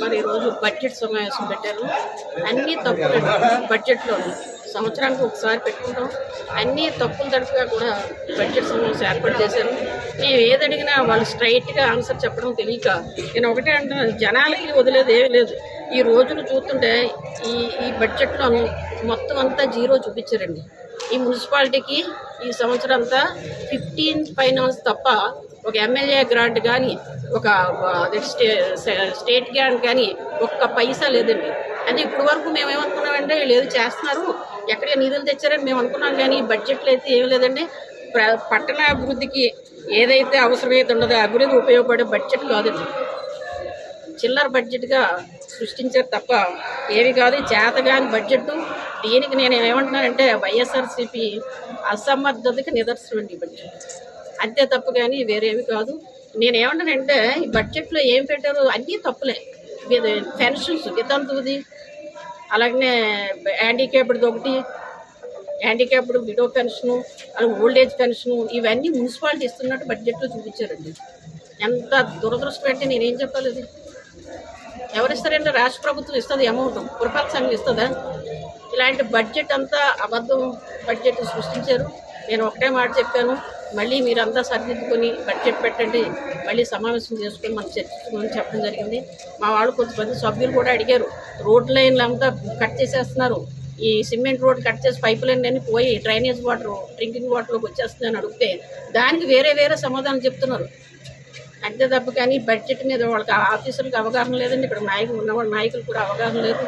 మరి ఈరోజు బడ్జెట్ సమావేశం పెట్టారు. అన్ని తప్పులు బడ్జెట్లో సంవత్సరానికి ఒకసారి పెట్టుకుంటాం. అన్ని తప్పులు తరఫుగా కూడా బడ్జెట్ సమావేశం ఏర్పాటు చేశారు. మేము ఏది అడిగినా వాళ్ళు స్ట్రైట్గా ఆన్సర్ చెప్పడం తెలియక నేను ఒకటే అంటున్నాను జనాలకి వదిలేదు ఏమీ లేదు. ఈ రోజును చూస్తుంటే ఈ ఈ బడ్జెట్లోను మొత్తం అంతా జీరో చూపించారండి. ఈ మున్సిపాలిటీకి ఈ సంవత్సరం అంతా ఫిఫ్టీన్ ఫైనాన్స్ తప్ప ఒక ఎమ్మెల్యే గ్రాంట్ కానీ ఒక స్టే స్టేట్ గ్రాంట్ కానీ ఒక్క పైసా లేదండి. అంటే ఇప్పుడు వరకు మేము ఏమనుకున్నామంటే లేదు చేస్తున్నారు. ఎక్కడ నిధులు తెచ్చారని మేము అనుకున్నాం కానీ బడ్జెట్లో అయితే ఏం లేదండి. ప్ర పట్టణ అభివృద్ధికి ఏదైతే అవసరమైతే ఉన్నదో అభివృద్ధి ఉపయోగపడే బడ్జెట్ కాదండి. చిల్లర బడ్జెట్గా సృష్టించారు తప్ప ఏవి కాదు. చేతగాని బడ్జెట్ దీనికి నేను ఏమంటున్నానంటే వైఎస్ఆర్సీపీ అసమర్థతకి నిదర్శనం అండి బడ్జెట్ అంతే తప్పు కానీ వేరేమి కాదు. నేను ఏమంటానంటే ఈ బడ్జెట్లో ఏం పెట్టారో అన్నీ తప్పులే. పెన్షన్స్ వితంతువుది అలాగనే హ్యాండిక్యాప్డ్ది ఒకటి హ్యాండిక్యాప్డ్ విడో పెన్షను అలాగే ఓల్డ్ ఏజ్ పెన్షను ఇవన్నీ మున్సిపాలిటీ ఇస్తున్నట్టు బడ్జెట్లో చూపించారండి. ఎంత దురదృష్టం అంటే నేనేం చెప్పాలి అది? ఎవరిస్తారంటే రాష్ట్ర ప్రభుత్వం ఇస్తుంది అమౌంట్ పురపాలక సంఘం ఇస్తుందా? ఇలాంటి బడ్జెట్ అంతా అబద్ధం బడ్జెట్ సృష్టించారు. నేను ఒకటే మాట చెప్పాను. మళ్ళీ మీరంతా సరిదిద్దుకొని బడ్జెట్ పెట్టండి. మళ్ళీ సమావేశం చేసుకొని మనం చర్చించుకొని చెప్పడం జరిగింది. మా వాళ్ళు కొంతమంది సభ్యులు కూడా అడిగారు. రోడ్ లైన్లు అంతా కట్ చేసేస్తున్నారు. ఈ సిమెంట్ రోడ్ కట్ చేసి పైప్ లైన్ అన్ని పోయి డ్రైనేజ్ వాటర్ డ్రింకింగ్ వాటర్లోకి వచ్చేస్తుందని అడిగితే దానికి వేరే వేరే సమాధానం చెప్తున్నారు. అంతే తప్ప కానీ బడ్జెట్ మీద వాళ్ళకి ఆఫీసులకు అవగాహన లేదండి. ఇక్కడ నాయకులు ఉన్నవాళ్ళ నాయకులు కూడా అవగాహన లేదు.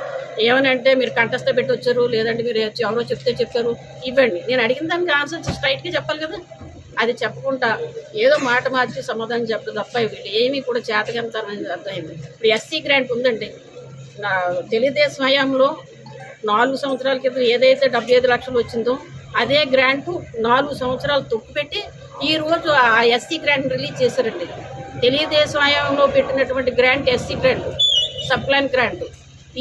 ఏమనంటే మీరు కంటస్థ పెట్టి వచ్చారు లేదంటే మీరు ఎవరో చెప్తే చెప్పారు ఇవ్వండి. నేను అడిగిన దానికి ఆన్సర్ స్ట్రైట్గా చెప్పాలి కదా. అది చెప్పకుండా ఏదో మాట మార్చి సమాధానం చెప్పదు తప్ప వీళ్ళు ఏమీ కూడా చేతకంతారని అర్థమైంది. ఇప్పుడు ఎస్సీ గ్రాంట్ ఉందండి. నా తెలుగుదేశం హయాంలో నాలుగు సంవత్సరాల క్రితం ఏదైతే డెబ్బై ఐదు లక్షలు వచ్చిందో అదే గ్రాంట్ నాలుగు సంవత్సరాలు తొక్కిపెట్టి ఈ రోజు ఆ ఎస్సీ గ్రాంట్ రిలీజ్ చేశారండి. తెలుగుదేశం ఆయంలో పెట్టినటువంటి గ్రాంట్ ఎస్సీ గ్రాంట్ సప్లైన్ గ్రాంట్.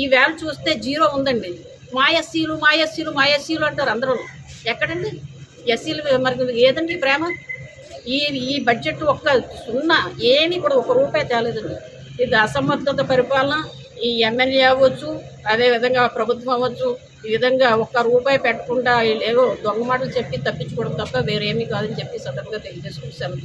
ఈ వేళ చూస్తే జీరో ఉందండి. మా ఎస్సీలు మా ఎస్సీలు మా ఎస్సీలు అంటారు అందరూ. ఎక్కడండి? ఎస్సీలు మరి ఏదండి ప్రేమ? ఈ ఈ బడ్జెట్ ఒక్క సున్నా ఏమీ కూడా ఒక రూపాయి తేలేదండి. ఇది అసమర్థత పరిపాలన ఈ ఎమ్మెల్యే అవ్వచ్చు అదేవిధంగా ప్రభుత్వం అవ్వచ్చు ఈ విధంగా ఒక్క రూపాయి పెట్టకుండా ఏదో దొంగ మాటలు చెప్పి తప్పించుకోవడం తప్ప వేరేమీ కాదని చెప్పి సదరుగా తెలియజేసుకుని సెలవు